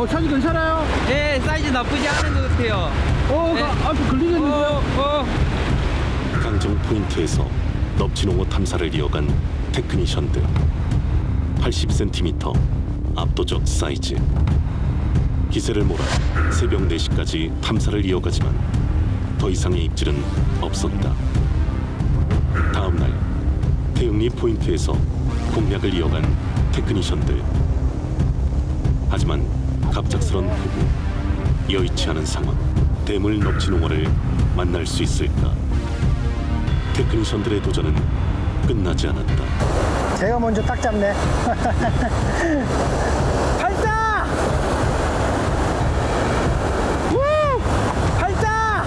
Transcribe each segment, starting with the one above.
어, 차지 괜찮아요? 예, 사이즈 나쁘지 않은 것 같아요. 어, 네. 아, 좀 걸리겠는데요? 어, 어. 강정 포인트에서 넙치농어 탐사를 이어간 테크니션들 80cm 압도적 사이즈 기세를 몰아 새벽 4시까지 탐사를 이어가지만 더 이상의 입질은 없었다 다음 날 태영리 포인트에서 공략을 이어간 테크니션들 하지만 갑작스런 폭우 여의치 않은 상황 대물 넙치농어를 만날 수 있을까 테크니션들의 도전은 끝나지 않았다. 제가 먼저 딱 잡네. 발사! 우! 발사!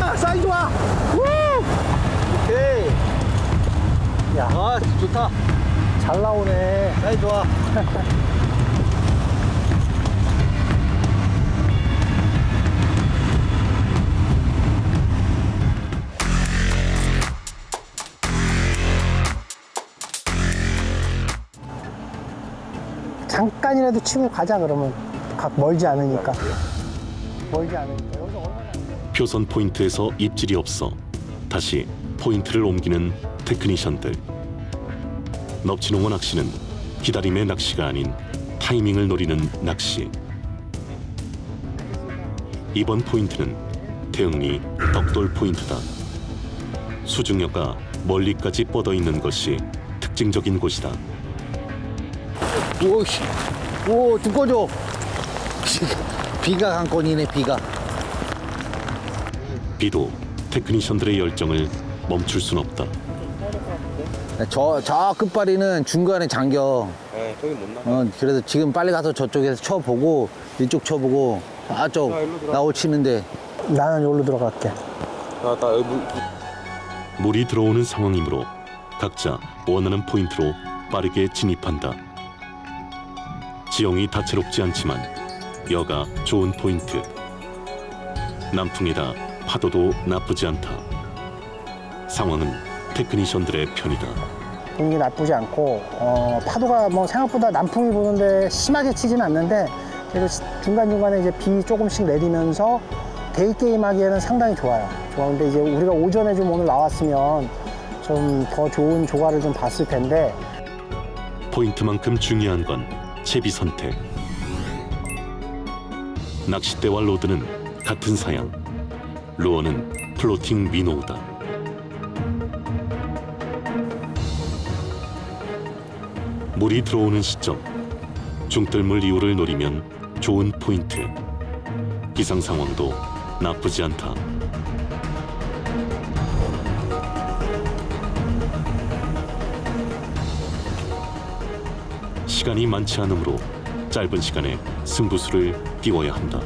아, 사이 좋아! 우! 오케이. 야, 아, 좋다. 잘 나오네. 사이 좋아. 잠깐이라도 치고 가자 그러면 각 멀지 않으니까. 멀지 않으니까. 여기서 얼마나 표선 포인트에서 입질이 없어 다시 포인트를 옮기는 테크니션들. 넙치농어 낚시는 기다림의 낚시가 아닌 타이밍을 노리는 낚시. 이번 포인트는 태흥리 덕돌 포인트다. 수중역가 멀리까지 뻗어 있는 것이 특징적인 곳이다. 오씨. 오, 등 꺼줘. 비가 강권이네, 비가. 비도 테크니션들의 열정을 멈출 순 없다. 저, 저 끝발이는 중간에 잠겨. 네, 저기 못 나. 어, 그래서 지금 빨리 가서 저쪽에서 쳐보고, 이쪽 쳐보고, 저쪽 나올 치는데. 나는 여기로 들어갈게. 나, 나 여기 물, 물이 들어오는 상황이므로 각자 원하는 포인트로 빠르게 진입한다. 지형이 다채롭지 않지만 여가 좋은 포인트. 남풍이다 파도도 나쁘지 않다. 상황은 테크니션들의 편이다. 분위기 나쁘지 않고 어, 파도가 뭐 생각보다 남풍이 부는데 심하게 치진 않는데 그래도 중간 중간에 이제 비 조금씩 내리면서 데이 게임 하기에는 상당히 좋아요. 좋아하는데 이제 우리가 오전에 좀 오늘 나왔으면 좀 더 좋은 조과를 좀 봤을 텐데 포인트만큼 중요한 건 채비 선택. 낚싯대와 로드는 같은 사양. 루어는 플로팅 미노우다. 물이 들어오는 시점. 중뜰물 이후를 노리면 좋은 포인트. 기상 상황도 나쁘지 않다. 시간이 많지 않으므로 짧은 시간에 승부수를 띄워야 한다.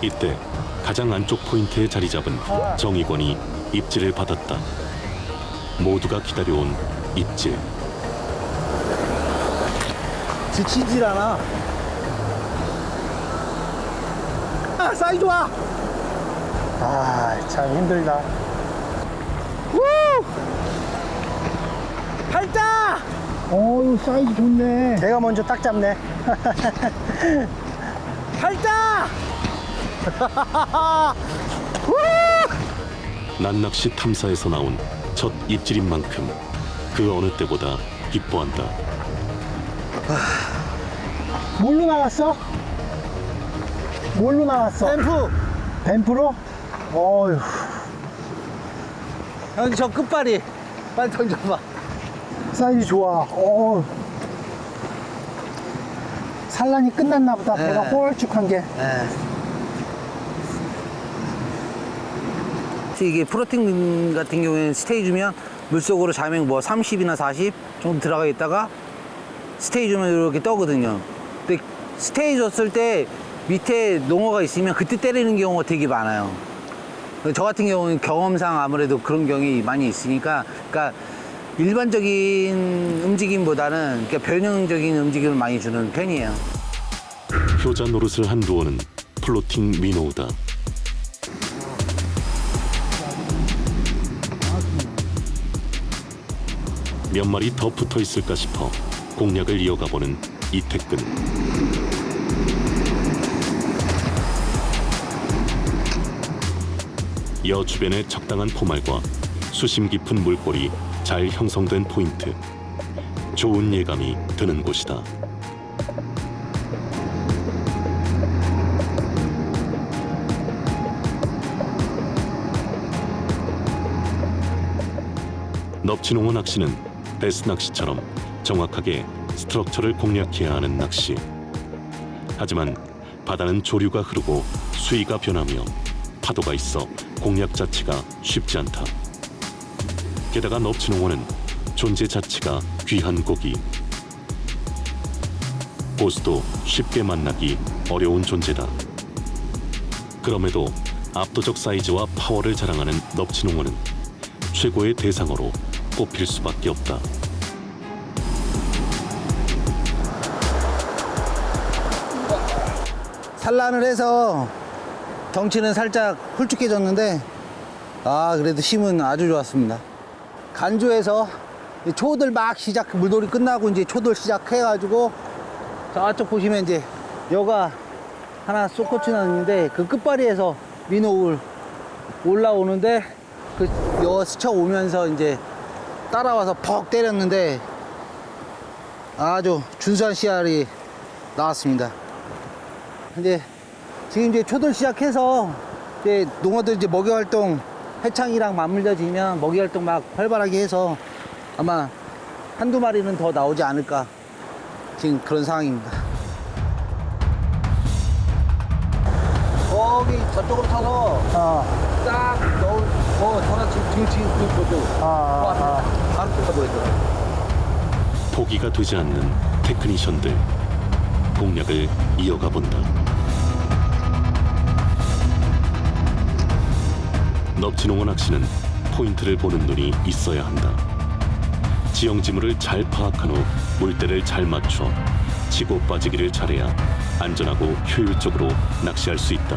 이때 가장 안쪽 포인트에 자리 잡은 정의권이 입질을 받았다. 모두가 기다려온 입질. 지치질 않아. 아 사이 좋아 아 참 힘들다 발자! 어우 사이즈 좋네 제가 먼저 딱 잡네 발자! 난낚시 탐사에서 나온 첫 입질인 만큼 그 어느 때보다 기뻐한다. 뭘로 나왔어? 뭘로 나왔어? 램프! 뱀프로? 어휴 형, 저 끝발이. 빨리 던져봐. 사이즈 좋아. 어. 산란이 끝났나 보다. 네. 배가 홀쭉한 게. 예. 이게 프로틴 같은 경우에는 스테이 주면 물속으로 자명 뭐 30이나 40 정도 들어가 있다가 스테이 주면 이렇게 떠거든요. 근데 스테이 줬을 때 밑에 농어가 있으면 그때 때리는 경우가 되게 많아요. 저 같은 경우는 경험상 아무래도 그런 경이 많이 있으니까 그러니까 일반적인 움직임보다는 그러니까 변형적인 움직임을 많이 주는 편이에요. 효자 노릇을 한 루어는 플로팅 미노우다. 몇 마리 더 붙어 있을까 싶어 공략을 이어가 보는 이태근. 여 주변의 적당한 포말과 수심 깊은 물골이 잘 형성된 포인트. 좋은 예감이 드는 곳이다. 넙치농어 낚시는 베스 낚시처럼 정확하게 스트럭처를 공략해야 하는 낚시. 하지만 바다는 조류가 흐르고 수위가 변하며 파도가 있어 공략 자체가 쉽지 않다. 게다가 넙치농어는 존재 자체가 귀한 고기. 고수도 쉽게 만나기 어려운 존재다. 그럼에도 압도적 사이즈와 파워를 자랑하는 넙치농어는 최고의 대상으로 꼽힐 수밖에 없다. 산란을 해서 덩치는 살짝 홀쭉해졌는데 아 그래도 힘은 아주 좋았습니다 간조에서 이제 초들 막 시작 물놀이 끝나고 이제 초들 시작해 가지고 저쪽 보시면 이제 여가 하나 쏟코치나는데 그 끝발이에서 민호울 올라오는데 그 여 스쳐 오면서 이제 따라와서 퍽 때렸는데 아주 준수한 씨알이 나왔습니다. 근데 지금 이제 초들 시작해서 이제 농어들 이제 먹이 활동 해창이랑 맞물려지면 먹이 활동 막 활발하게 해서 아마 한두 마리는 더 나오지 않을까 지금 그런 상황입니다. 거기 저쪽으로 타서 어, 딱 넣을 어 전화 지금 지금 지금 그 저쪽 그 아, 앞에 아, 바로 뜯어 보이더라고. 포기가 되지 않는 테크니션들 공략을 이어가 본다. 넙치농어 낚시는 포인트를 보는 눈이 있어야 한다. 지형 지물을 잘 파악한 후 물대를 잘 맞춰 치고 빠지기를 잘해야 안전하고 효율적으로 낚시할 수 있다.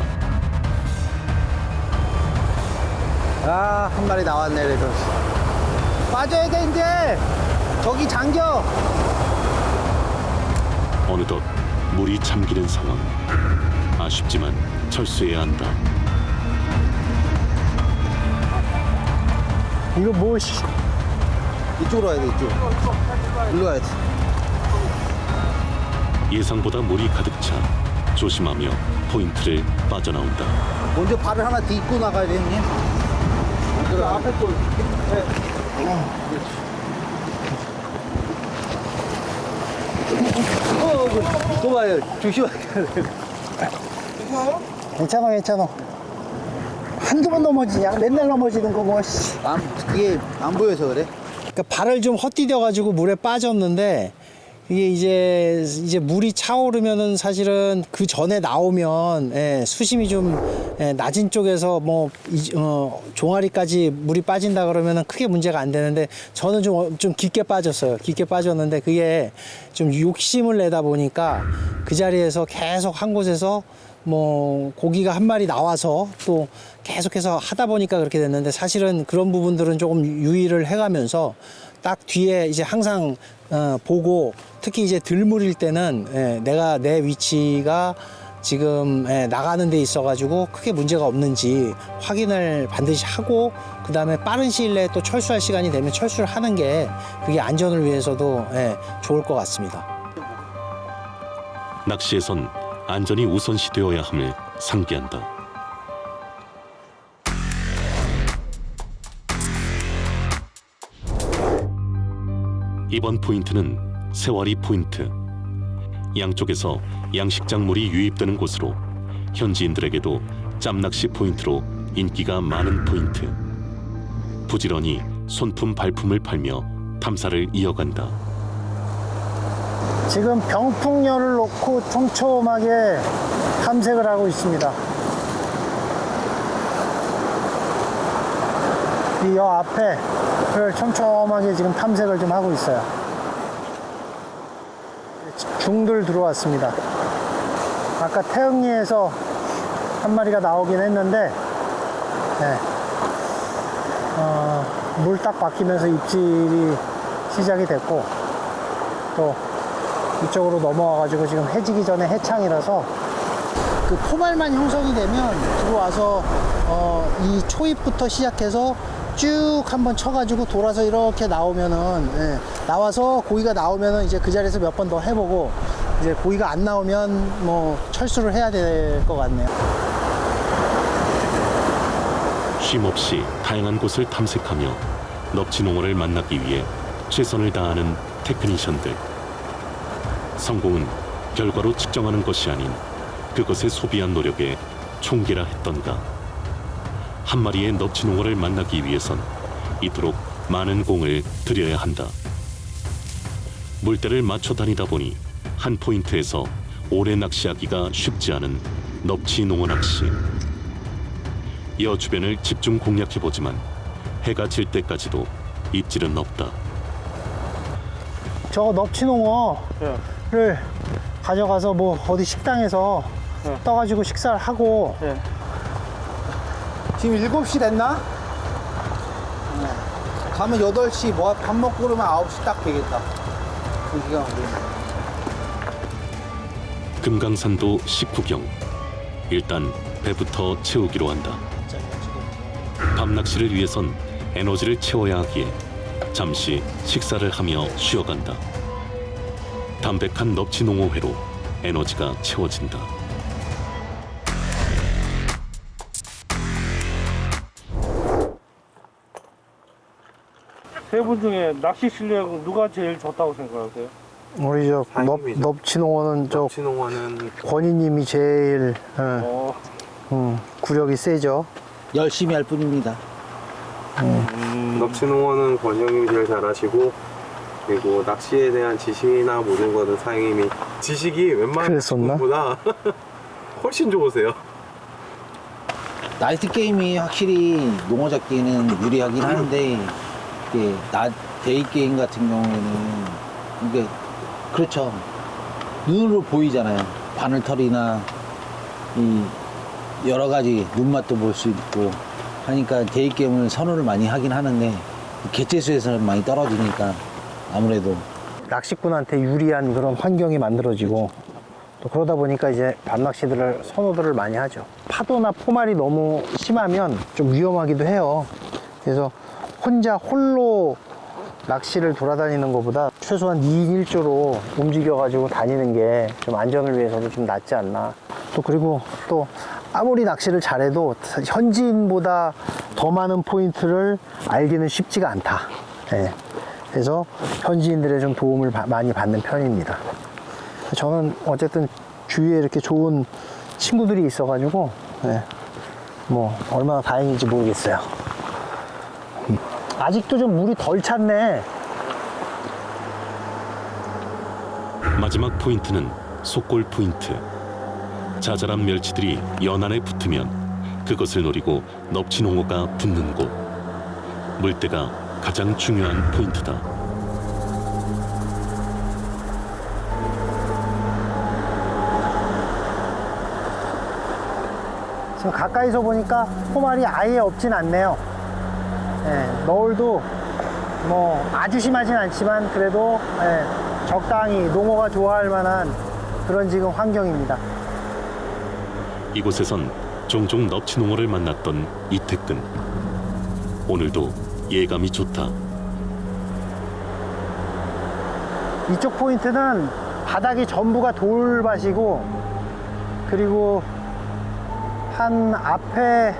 아, 한 마리 나왔네, 그래도. 빠져야 돼, 이제! 저기 잠겨! 어느덧 물이 잠기는 상황. 아쉽지만 철수해야 한다. 이거 뭐, 씨. 이쪽으로 와야 돼, 이쪽. 일로 와야 돼. 예상보다 물이 가득 차 조심하며 포인트를 빠져나온다. 먼저 발을 하나 딛고 나가야 돼, 형님. 그 앞에 또. 어, 어, 그, 또 봐요. 조심하게. 괜찮아, 괜찮아. 한두 번 넘어지냐? 맨날 넘어지는 거 뭐, 씨. 안, 그게 안 보여서 그래. 그러니까 발을 좀 헛디뎌가지고 물에 빠졌는데 이게 이제 이제 물이 차오르면은 사실은 그 전에 나오면 예, 수심이 좀 예, 낮은 쪽에서 뭐 이- 어, 종아리까지 물이 빠진다 그러면은 크게 문제가 안 되는데 저는 좀 어, 좀 깊게 빠졌어요. 깊게 빠졌는데 그게 좀 욕심을 내다 보니까 그 자리에서 계속 한 곳에서 뭐 고기가 한 마리 나와서 또 계속해서 하다 보니까 그렇게 됐는데 사실은 그런 부분들은 조금 유의를 해가면서 딱 뒤에 이제 항상 어, 보고 특히 이제 들물일 때는 예, 내가 내 위치가 지금 예, 나가는 데 있어 가지고 크게 문제가 없는지 확인을 반드시 하고 그 다음에 빠른 시일 내에 또 철수할 시간이 되면 철수를 하는 게 그게 안전을 위해서도 예, 좋을 것 같습니다. 낚시에선 안전이 우선시되어야 함을 상기한다. 이번 포인트는 세와리 포인트. 양쪽에서 양식작물이 유입되는 곳으로 현지인들에게도 짬낚시 포인트로 인기가 많은 포인트. 부지런히 손품 발품을 팔며 탐사를 이어간다. 지금 병풍열을 놓고 촘촘하게 탐색을 하고 있습니다. 이 여 앞에를 촘촘하게 지금 탐색을 좀 하고 있어요. 중들 들어왔습니다. 아까 태흥리에서 한 마리가 나오긴 했는데, 네. 어, 물딱 바뀌면서 입질이 시작이 됐고 또 이쪽으로 넘어와가지고 지금 해지기 전에 해창이라서 그 포말만 형성이 되면 들어와서 어, 이 초입부터 시작해서 쭉 한번 쳐가지고 돌아서 이렇게 나오면은 예, 나와서 고기가 나오면은 이제 그 자리에서 몇 번 더 해보고 이제 고기가 안 나오면 뭐 철수를 해야 될 것 같네요. 쉼없이 다양한 곳을 탐색하며 넙치 농어를 만나기 위해 최선을 다하는 테크니션들. 성공은 결과로 측정하는 것이 아닌 그것에 소비한 노력에 총계라 했던가. 한 마리의 넙치농어를 만나기 위해선 이토록 많은 공을 들여야 한다. 물때를 맞춰 다니다 보니 한 포인트에서 오래 낚시하기가 쉽지 않은 넙치농어 낚시. 여 주변을 집중 공략해 보지만 해가 질 때까지도 입질은 없다. 저 넙치농어 를 가져가서 뭐 어디 식당에서 떠가지고 식사를 하고 지금 7시 됐나? 네. 가면 8시 뭐 밥 먹고 그러면 9시 딱 되겠다. 그 시간 우리. 금강산도 식후경. 일단 배부터 채우기로 한다. 밤 낚시를 위해선 에너지를 채워야 하기에 잠시 식사를 하며 쉬어간다. 담백한 넙치농어회로 에너지가 채워진다. 세 분 중에 낚시 실력 누가 제일 좋다고 생각하세요? 우리 저 넙. 넙치농어는 저 납치농어는 권희님이 제일 예, 어, 음, 구력이 세죠. 열심히 할 뿐입니다. 납치농어는 권형님이 제일 잘하시고 그리고 낚시에 대한 지식이나 모든 거는 사장님이 지식이 웬만한 그랬었나? 분보다 훨씬 좋으세요. 나이트 게임이 확실히 농어 잡기에는 유리하긴 하는데 이게 낮 데이 게임 같은 경우에는 이게 그렇죠 눈으로 보이잖아요 바늘털이나 이 여러 가지 눈맛도 볼 수 있고 하니까 데이 게임을 선호를 많이 하긴 하는데 개체수에서는 많이 떨어지니까 아무래도 낚시꾼한테 유리한 그런 환경이 만들어지고 또 그러다 보니까 이제 밤낚시들을 선호들을 많이 하죠. 파도나 포말이 너무 심하면 좀 위험하기도 해요. 그래서 혼자 홀로 낚시를 돌아다니는 것보다 최소한 2인 1조로 움직여 가지고 다니는 게 좀 안전을 위해서도 좀 낫지 않나. 또 그리고 또 아무리 낚시를 잘해도 현지인보다 더 많은 포인트를 알기는 쉽지가 않다. 예. 그래서 현지인들의 좀 도움을 바- 많이 받는 편입니다. 저는 어쨌든 주위에 이렇게 좋은 친구들이 있어가지고 예. 뭐 얼마나 다행인지 모르겠어요. 음. 아직도 좀 물이 덜 찼네. 마지막 포인트는 속골 포인트. 자잘한 멸치들이 연안에 붙으면 그것을 노리고 넙치농어가 붙는 곳. 물때가 가장 중요한 포인트다. 지금 가까이서 보니까 포말이 아예 없진 않네요. 예, 너울도 뭐 아주 심하진 않지만 그래도 예, 적당히 농어가 좋아할 만한 그런 지금 환경입니다. 이곳에선 종종 넙치농어를 만났던 이태근. 오늘도 예감이 좋다. 이쪽 포인트는 바닥이 전부가 돌밭이고 그리고 한 앞에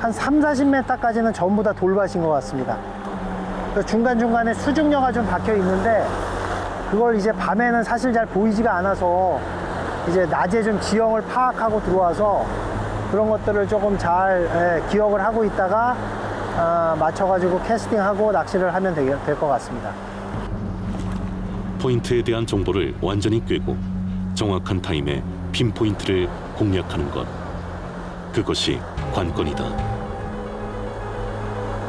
한 3, 40m까지는 전부 다 돌밭인 것 같습니다. 그 중간중간에 수중녀가 좀 박혀 있는데 그걸 이제 밤에는 사실 잘 보이지가 않아서 이제 낮에 좀 지형을 파악하고 들어와서 그런 것들을 조금 잘 예, 기억을 하고 있다가 아, 맞춰가지고 캐스팅하고 낚시를 하면 될 것 같습니다. 포인트에 대한 정보를 완전히 꿰고 정확한 타임에 핀 포인트를 공략하는 것. 그것이 관건이다.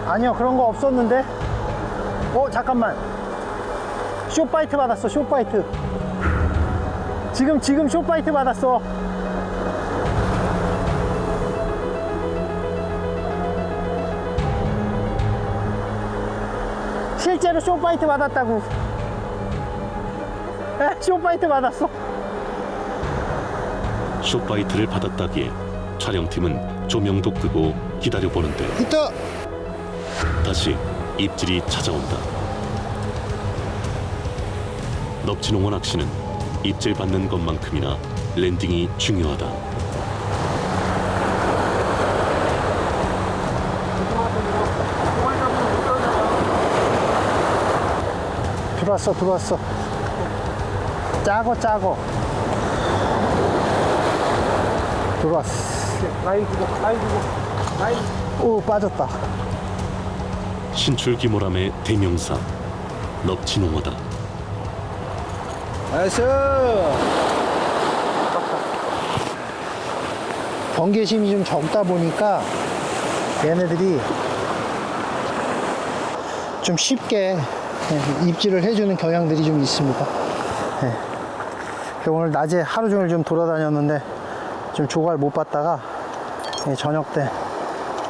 아니요 그런 거 없었는데 어 잠깐만 쇼파이트 받았어 쇼파이트 지금 지금 쇼파이트 받았어 실제로 쇼파이트 받았다고. 에, 쇼파이트 받았어. 숏바이트를 받았다기에 촬영팀은 조명도 끄고 기다려보는데 있다. 다시 입질이 찾아온다. 넙치농어 낚시는 입질 받는 것만큼이나 랜딩이 중요하다. 들어왔어, 들어왔어. 짜고, 짜고. 들어왔어. 라인 주고 라인 오, 빠졌다. 신출귀몰함의 대명사 넙치농어다. 나이스 번개심이 좀 적다 보니까 얘네들이 좀 쉽게 예, 입질을 해주는 경향들이 좀 있습니다. 예. 그래서 오늘 낮에 하루 종일 좀 돌아다녔는데 좀 조갈 못 봤다가 예, 저녁 때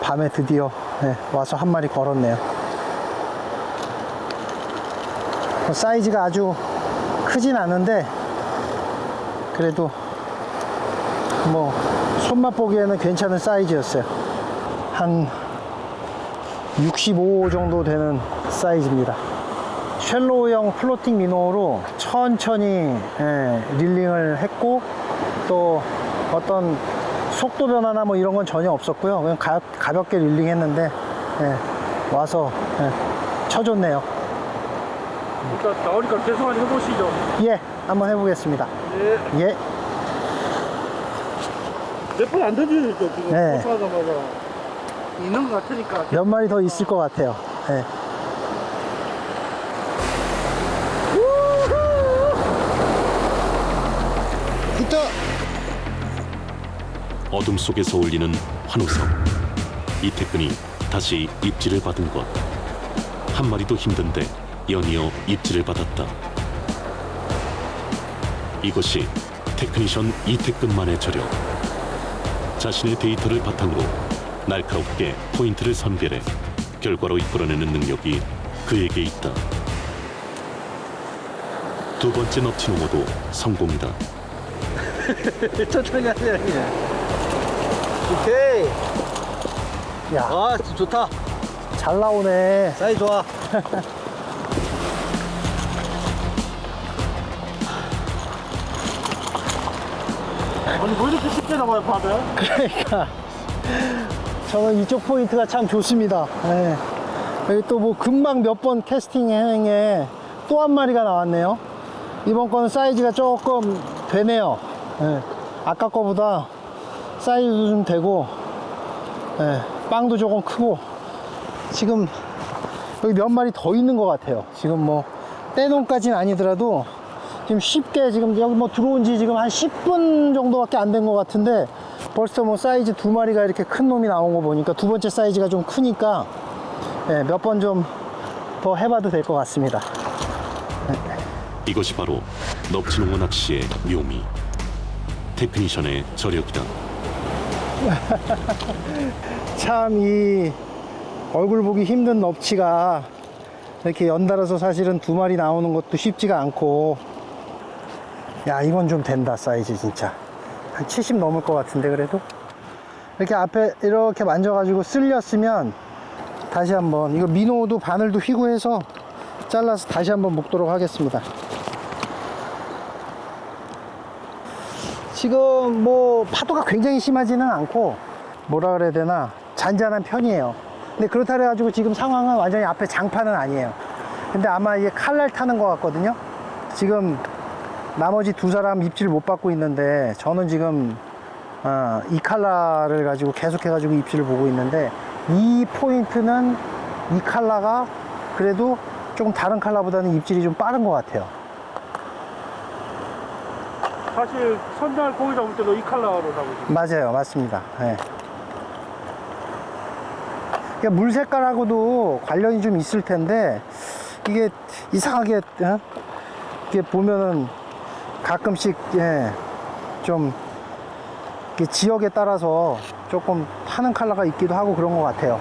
밤에 드디어 예, 와서 한 마리 걸었네요. 뭐 사이즈가 아주 크진 않은데 그래도 뭐 손맛 보기에는 괜찮은 사이즈였어요. 한 65 정도 되는 사이즈입니다. 쉘로우형 플로팅 미노로 천천히 예, 릴링을 했고 또 어떤 속도 변화나 뭐 이런 건 전혀 없었고요. 그냥 가, 가볍게 릴링 했는데 예, 와서 예, 쳐줬네요. 일단 나오니까 계속 한번 해보시죠 예, 한번 해보겠습니다. 네. 예. 몇 번 안 던지죠 지금 네. 포스하자마자 있는 것 같으니까 몇 마리 더 있을 것 같아요. 예. 있다. 어둠 속에서 울리는 환호성. 이태근이 다시 입질을 받은 것. 한 마리도 힘든데 연이어 입질을 받았다. 이것이 테크니션 이태근만의 저력. 자신의 데이터를 바탕으로 날카롭게 포인트를 선별해 결과로 이끌어내는 능력이 그에게 있다. 두 번째 넙치농어도 성공이다. 천천히 하세요 형님 오케이 야, 아 좋다 잘 나오네. 사이즈 좋아 아니 뭐 이렇게 쉽게 나와요 바다에? 그러니까 저는 이쪽 포인트가 참 좋습니다. 예. 여기 또 뭐 금방 몇 번 캐스팅 행에 또 한 마리가 나왔네요. 이번 거는 사이즈가 조금 되네요. 예. 아까 거보다 사이즈도 좀 되고, 예. 빵도 조금 크고, 지금 여기 몇 마리 더 있는 것 같아요. 지금 뭐 떼놈까지는 아니더라도 지금 쉽게 지금 여기 뭐 들어온 지 지금 한 10분 정도밖에 안 된 것 같은데 벌써 뭐 사이즈 두 마리가 이렇게 큰 놈이 나온 거 보니까 두 번째 사이즈가 좀 크니까 예, 몇 번 좀 더 해봐도 될 것 같습니다. 이것이 바로 넙치농어 낚시의 묘미. 테크니션의 저력이다. 참 이 얼굴 보기 힘든 넙치가 이렇게 연달아서 사실은 두 마리 나오는 것도 쉽지가 않고. 야 이건 좀 된다 사이즈 진짜. 한 70 넘을 것 같은데 그래도? 이렇게 앞에 이렇게 만져가지고 쓸렸으면 다시 한번 이거 민호도 바늘도 휘고 해서 잘라서 다시 한번 묶도록 하겠습니다 지금 뭐 파도가 굉장히 심하지는 않고 뭐라 그래야 되나 잔잔한 편이에요. 근데 그렇다 그래가지고 지금 상황은 완전히 앞에 장판은 아니에요. 근데 아마 이게 칼날 타는 것 같거든요. 지금 나머지 두 사람 입질 못 받고 있는데 저는 지금 어, 이 칼라를 가지고 계속 해가지고 입질을 보고 있는데 이 포인트는 이 칼라가 그래도 조금 다른 칼라보다는 입질이 좀 빠른 것 같아요 사실 선장을 고기 잡을 때도 이 칼라로 잡으죠 맞아요, 맞습니다. 예. 그러니까 물 색깔하고도 관련이 좀 있을 텐데 이게 이상하게 어? 이게 보면은 가끔씩 예, 좀 이렇게 지역에 따라서 조금 타는 컬러가 있기도 하고 그런 것 같아요.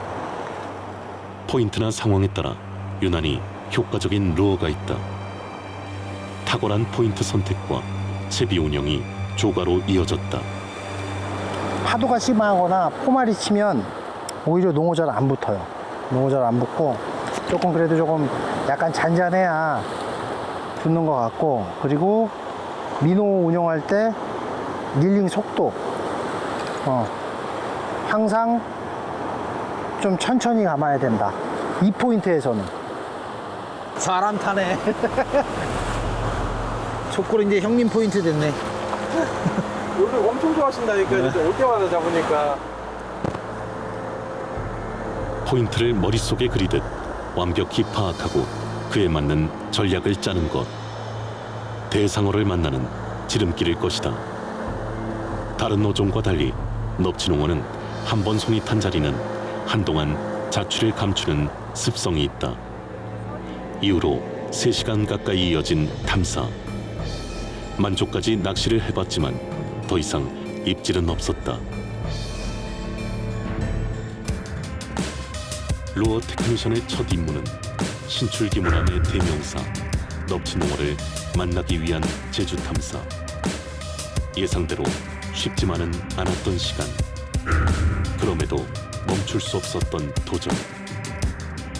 포인트나 상황에 따라 유난히 효과적인 루어가 있다. 탁월한 포인트 선택과 채비 운영이 조가로 이어졌다. 파도가 심하거나 포말이 치면 오히려 농어 잘 안 붙어요. 농어 잘 안 붙고 조금 그래도 조금 약간 잔잔해야 붙는 것 같고 그리고 민호 운영할 때 릴링 속도 어, 항상 좀 천천히 감아야 된다. 이 포인트에서는 사람 타네. 촉골 이제 형님 포인트 됐네. 요즘 엄청 좋아하신다니까 진짜 올 때마다 잡으니까 포인트를 머릿속에 그리듯 완벽히 파악하고 그에 맞는 전략을 짜는 것. 대상어를 만나는 지름길일 것이다. 다른 어종과 달리 넙치농어는 한번 손이 탄 자리는 한동안 자취를 감추는 습성이 있다. 이후로 3시간 가까이 이어진 탐사. 만족까지 낚시를 해봤지만 더 이상 입질은 없었다. 루어 테크니션의 첫 임무는 신출기문함의 대명사 넙치농어를 만나기 위한 제주 탐사. 예상대로 쉽지만은 않았던 시간. 그럼에도 멈출 수 없었던 도전.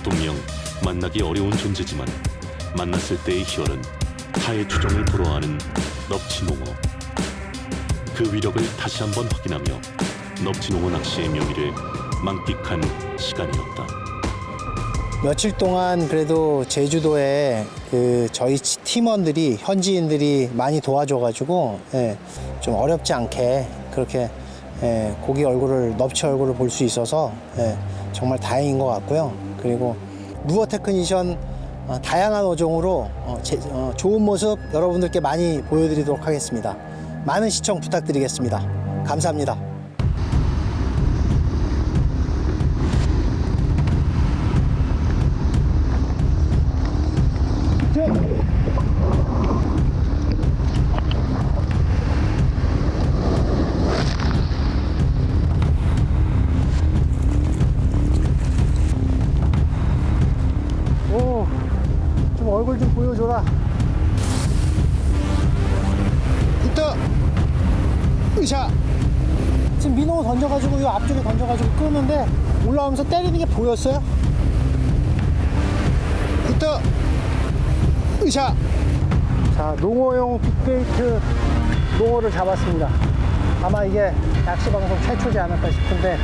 분명 만나기 어려운 존재지만 만났을 때의 희열은 타의 추종을 불허하는 넙치농어. 그 위력을 다시 한번 확인하며 넙치농어 낚시의 묘미를 만끽한 시간이었다. 며칠 동안 그래도 제주도에 그 저희 치- 팀원들이 현지인들이 많이 도와줘가지고 예, 좀 어렵지 않게 그렇게 예, 고기 얼굴을 넙치 얼굴을 볼 수 있어서 예, 정말 다행인 것 같고요. 그리고 루어 테크니션 어, 다양한 어종으로 어, 제- 어, 좋은 모습 여러분들께 많이 보여드리도록 하겠습니다. 많은 시청 부탁드리겠습니다. 감사합니다. 오, 좀 얼굴 좀 보여줘라. 이따, 으샤. 지금 민호 던져가지고 이 앞쪽에 던져 가지고 끄는데 올라오면서 때리는 게 보였어요? 이따, 으샤. 자, 농어용 빅베이트 농어를 잡았습니다. 아마 이게 낚시 방송 최초지 않을까 싶은데